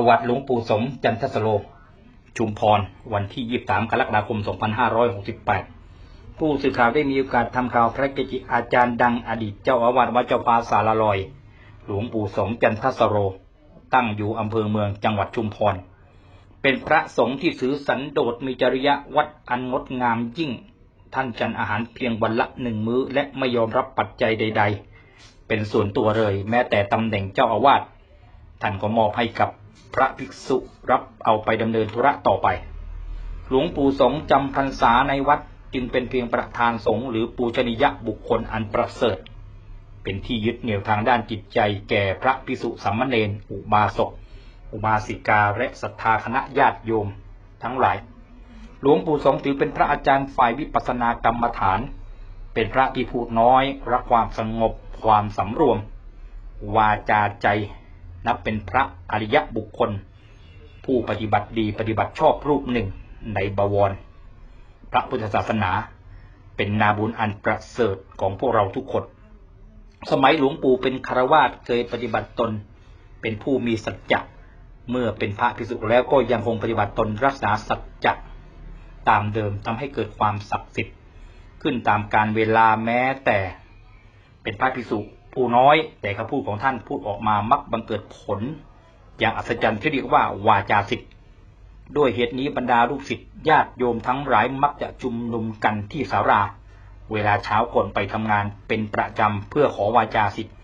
ประวัติหลวงปู่สมจันทสโล ชุมพร วันที่ 23 กรกฎาคม 2568 ผู้สื่อข่าวได้มีโอกาสทำข่าวพระเกจิอาจารย์ดังอดีตเจ้าอาวาสวัดเจ้าฟ้าสารลอย หลวงปู่สมจันทสโร ตั้งอยู่อำเภอเมืองจังหวัดชุมพร เป็นพระสงฆ์ที่ถือสันโดษมีจริยวัดอันงดงามยิ่ง ท่านฉันอาหารเพียงวันละหนึ่งมื้อ และไม่ยอมรับปัจจัยใด ๆ เป็นส่วนตัวเลย แม้แต่ตำแหน่งเจ้าอาวาสท่านก็มอบให้กับ พระภิกษุรับเอาไปดำเนินธุระต่อไป หลวงปู่สงจำพรรษาในวัดจึงเป็นเพียงประธานสงฆ์หรือปูชนียบุคคลอันประเสริฐ เป็นที่ยึดเหนี่ยวทางด้านจิตใจแก่พระภิกษุสามมเณรอุบาสก อุบาสิกาและศรัทธาคณะญาติโยม ทั้งหลาย หลวงปู่สงถือเป็นพระอาจารย์ฝ่ายวิปัสสนากรรมฐาน เป็นพระที่พูดน้อย รักความสงบความสำรวม วาจาใจ นับเป็นพระอริยบุคคล ผู้ปฏิบัติดีปฏิบัติชอบรูปหนึ่งในบวร พระพุทธศาสนาเป็นนาบุญอันประเสริฐของพวกเราทุกคน สมัยหลวงปู่เป็นคารวาสเคยปฏิบัติตน เป็นผู้มีสัจจะเมื่อเป็นพระภิกษุแล้วก็ยังคงปฏิบัติตนรักษาสัจจะตามเดิมทำให้เกิดความศักดิ์สิทธิ์ขึ้นตามการเวลาแม้แต่เป็นพระภิกษุ ผู้น้อย แต่คำพูดของท่านพูดออกมามักบังเกิดผล อย่างอัศจรรย์ที่เรียกว่าวาจาสิทธิ์ด้วยเหตุนี้บรรดาลูกศิษย์ญาติโยมทั้งหลายมักจะชุมนุมกันที่ศาลาเวลาเช้าก่อนไปทำงานเป็นประจำเพื่อขอวาจาสิทธิ์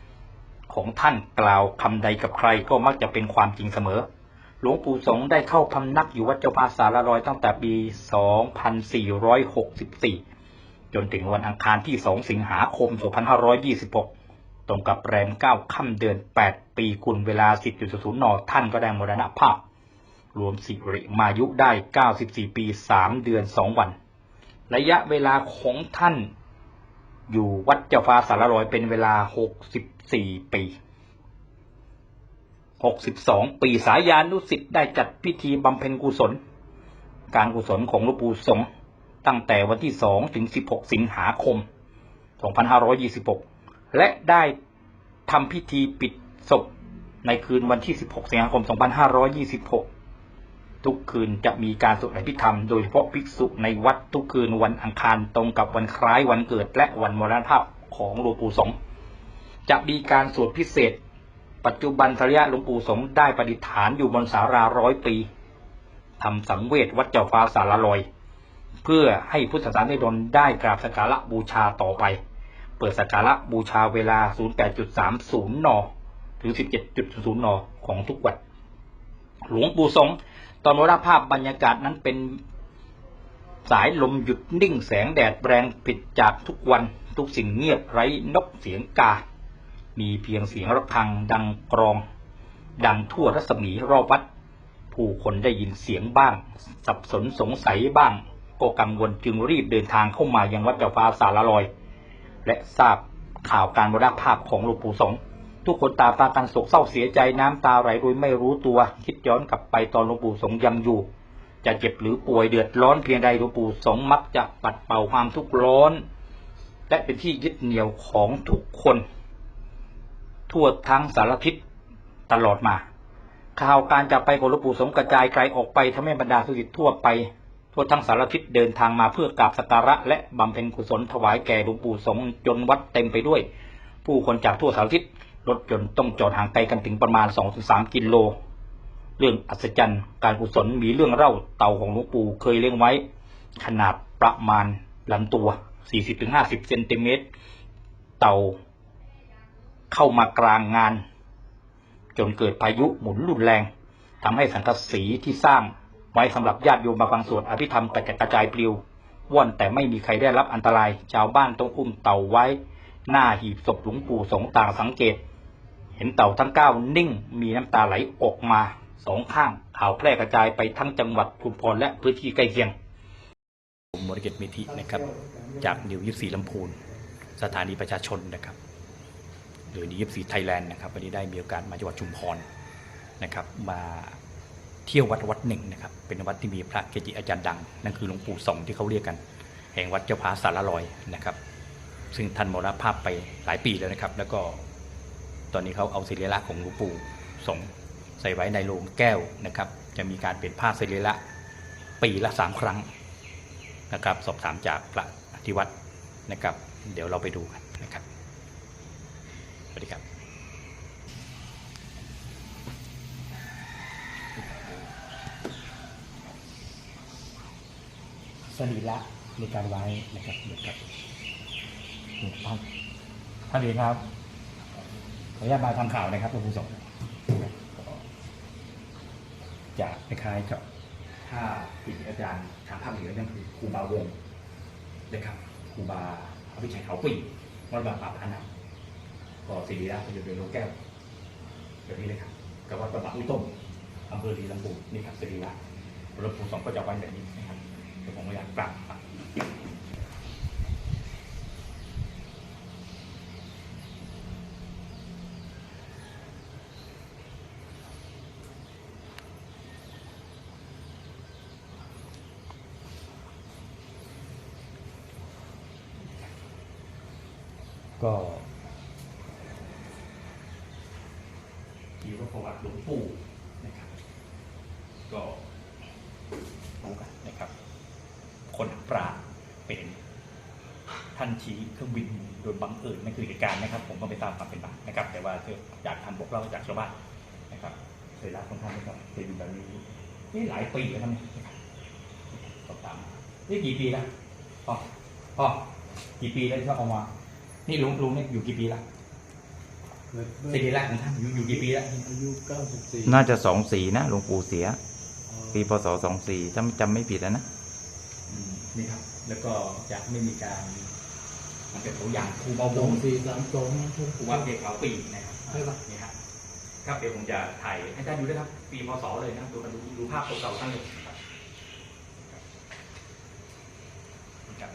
ของท่านกล่าวคำใดกับใครก็มักจะเป็นความจริงเสมอ หลวงปู่สงได้เข้าพำนักอยู่วัดเจ้าพาสารลอยตั้งแต่ปี 2464 จนถึงวันอังคารที่ 2 สิงหาคม 2526 ตรงกับแรม9ค่ำเดือน8ปีกุลเวลา10.00นท่านก็ได้มรณภาพ รวมสิริมายุได้94ปี3เดือน2วัน ระยะเวลาของท่านอยู่วัดเจ้าฟ้าสารลอยเป็นเวลา64ปี62ปีสายานุสิทธิ์ได้จัดพิธีบำเพ็ญกุศล การกุศลของหลวงปู่สงตั้งแต่วันที่2ถึง16สิงหาคม2526 และได้ทำพิธีปิดศพในคืนวันที่ 16 สิงหาคม 2526 ทุกคืนจะมีการสวดอภิธรรมโดยเฉพาะภิกษุในวัดทุกคืนวันอังคารตรงกับวันคล้ายวันเกิดและวันมรณภาพของหลวงปู่สงจะมีการสวดพิเศษ ปัจจุบันสรีระหลวงปู่สงได้ประดิฐานอยู่บนศาลาร้อยปีทำสังเวชวัดเจ้าฟ้าสารลอย เพื่อให้พุทธศาสนิกชนได้กราบสักการะบูชาต่อไป เปิดสักการะบูชาเวลา 08.30 น ถึง 17.00 น ของทุกวัน หลวงปู่สงตอนมรณภาพบรรยากาศนั้นเป็นสายลมหยุดนิ่งแสงแดดแรงผิดจากทุกวัน ทุกสิ่งเงียบไร้นกเสียงกา มีเพียงเสียงระฆังดังกรอง ดังทั่วรัศมีรอบวัด ผู้คนได้ยินเสียงบ้าง สับสนสงสัยบ้าง ก็กังวลจึงรีบเดินทางเข้ามายังวัดเจ้าฟ้าสารลอย และทราบข่าวการมรณภาพของหลวงปู่สงทุกคนตาตากันโศกเศร้าเสียใจน้ำตาไหลโดยไม่รู้ตัว คิดย้อนกลับไปตอนหลวงปู่สงยังอยู่ จะเจ็บหรือป่วยเดือดร้อนเพียงใดหลวงปู่สงมักจะปัดเป่าความทุกข์ร้อน และเป็นที่ยึดเหนี่ยวของทุกคน ทั่วทั้งสารทิศตลอดมาข่าวการจากไปของหลวงปู่สงกระจายไกลออกไปทำให้บรรดาสุสิทธิ์ทั่วไป ทั่วทั้งสารทิศเดินทางมาเพื่อกราบสักการะและบำเพ็ญกุศลถวายแก่หลวงปู่สงฆ์จนวัดเต็มไปด้วย ผู้คนจากทั่วสารทิศรถยนต์ต้องจอดห่างไกลกันถึงประมาณ 2-3 กิโล เรื่องอัศจรรย์ การกุศลมีเรื่องเล่าเต่าของหลวงปู่เคยเลี้ยงไว้ ขนาดประมาณลำตัว 40-50 เซนติเมตร เต่าเข้ามากลางงาน จนเกิดพายุหมุนรุนแรงทำให้สังกะสีที่สร้าง ไว้สำหรับญาติโยมมาฟังสวดอภิธรรมกระจายปลิวว่อนแต่ไม่มีใครได้รับอันตราย ชาวบ้านต้องอุ้มเต่าไว้ หน้าหีบศพหลวงปู่สงต่างสังเกต เห็นเต่าทั้งเก้านิ่งมีน้ำตาไหลออกมาสองข้างข่าวแพร่กระจายไปทั้งจังหวัดชุมพรและพื้นที่ใกล้เคียงมรเกตมิธินะครับ จากนิวยิปซีลำพูนสถานีประชาชนนะครับหรือนิวยิปซีไทยแลนด์นะครับวันนี้ได้มีโอกาสมาจังหวัดชุมพรนะครับมา เที่ยววัดวัดหนึ่งนะครับ เป็นวัดที่มีพระเกจิอาจารย์ดัง นั่นคือหลวงปู่สงที่เขาเรียกกัน แห่งวัดเจ้าพระสารลอยนะครับ ซึ่งท่านมรณภาพไปหลายปีแล้วนะครับ แล้วก็ตอนนี้เขาเอาศิริลักษณ์ของหลวงปู่สงใส่ไว้ในโลงแก้วนะครับ จะมีการเปลี่ยนผ้าสรีระปีละสามครั้งนะครับ สอบถามจากพระที่วัดนะครับ เดี๋ยวเราไปดูกันนะครับสวัสดีครับ สรีระในการไว้นะครับเดี๋ยวครับท่านท่านเองครับขออนุญาตมาทำข่าวนะครับท่านผู้ชมจะคล้ายๆกับถ้าปีอาจารย์ทางภาคเหนือนั่นคือครูบาวงนะครับครูบาอภิชัยเขาปีวัดบางป่าพานังก็ศิริระอยู่ในโลงแก้วแบบนี้เลยครับกับวัดประบาอุ้ยต้มอำเภอดีลำพูนนี่ครับศิริระหลวงปู่สองก็จะไว้แบบนี้นะครับ ผมอยากกราบครับก็มีว่ประวัติหลวงปู่นะครับ ก็รู้กันนะครับ คนปราดเป็นท่านชี้เครื่องบินโดยบังเอิญนั่นคือเหตุการณ์นะครับ ผมก็ไปตามความเป็นมานะครับ แต่ว่าเกิดจากท่านบอกเล่าจากชาวบ้านนะครับเคยรักของท่านนะครับเคยอยู่แบบนี้นี่หลายปีแล้วครับเนี่ยนะครับสอบถามนี่กี่ปีแล้วพ่อพ่อกี่ปีแล้วที่เขาเอามา นี่ลุงลุงเนี่ยอยู่กี่ปีละสิริราชของท่านอยู่อยู่กี่ปีละอายุ94น่าจะสองสี่นะหลวงปู่เสีย ปีพศสองสี่ถ้าจำไม่ผิดนะ นะอืมนี่ครับ แล้วก็จะไม่มีการมันเป็นตัวอย่างครูบาสวองงศ์สี่สามสองครูบาเพียขาวปีนะครับใช่ปะนี่ครับครับเดี๋ยวผมจะถ่ายให้ท่านดูด้วยครับ ปีพศเลยนะครับดูมาดูดูภาพเก่าๆท่านเลยนะครับนี่ครับ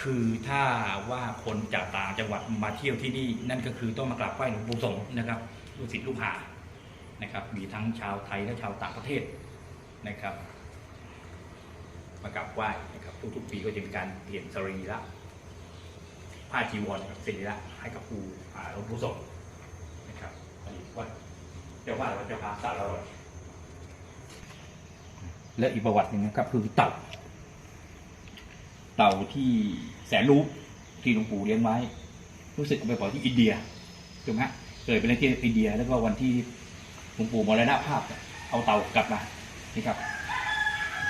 คือถ้าว่าคนจากต่างจังหวัดมาเที่ยวที่นี่ นั่นก็คือต้องมากราบไหว้หลวงปู่สงฆ์นะครับลูกศิษย์ลูกหานะครับ มีทั้งชาวไทยและชาวต่างประเทศนะครับ มากราบไหว้นะครับ ทุกๆ ปีก็จะมีการเปลี่ยนสรีระผ้าจีวรนะครับสรีระให้กับผู้หลวงปู่สงนะครับอันนี้วัดเจ้าว่าวัดเจ้าพาสารอยและอีกประวัติหนึ่งนะครับคือเต่า เต่าที่แสนรู้ที่หลวงปู่เลี้ยงไว้ รู้สึกไปปล่อยที่อินเดียถูกไหมเคยไปเล่นที่อินเดีย แล้วก็วันที่หลวงปู่มรณภาพ เอาเต่ากลับมานี่ครับ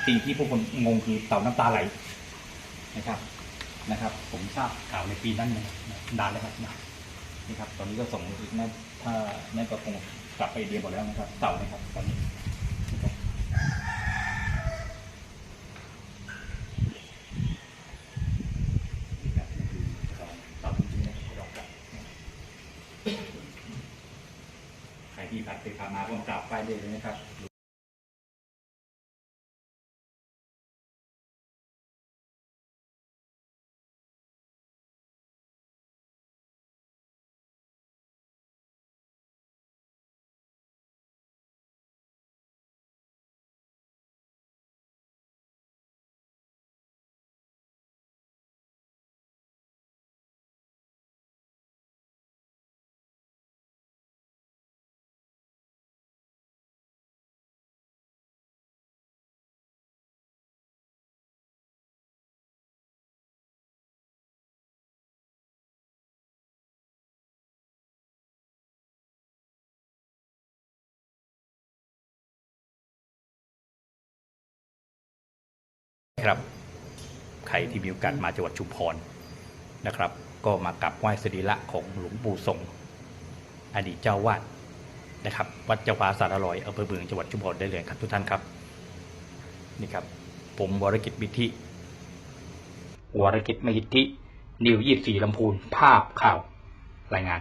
สิ่งที่พวกคนงงคือเต่าน้ำตาไหลนะครับนะครับ ผมทราบข่าวในปีนั้นนานแล้วครับนี่ครับ ตอนนี้ก็ส่งอีกนะถ้าแม่ก็คงกลับไปเดียหมดแล้วนะครับ เต่านะครับตอนนี้นะครับใครที่ผ่านไปผ่านมาก็กราบไหว้ได้เลยนะครับ ครับใครที่มีโอกาสมาจังหวัดชุมพรนะครับ ก็มากราบไหว้สรีระของหลวงปู่สงอดีตเจ้าวาดนะครับวัดเจ้าฟ้าสารลอยอำเภอเมืองจังหวัดชุมพรได้เลยครับทุกท่านครับนี่ครับ ผมวรกิจบิธิวรกิจมหิทธินิวยี่สี่ลำพูนภาพข่าวรายงาน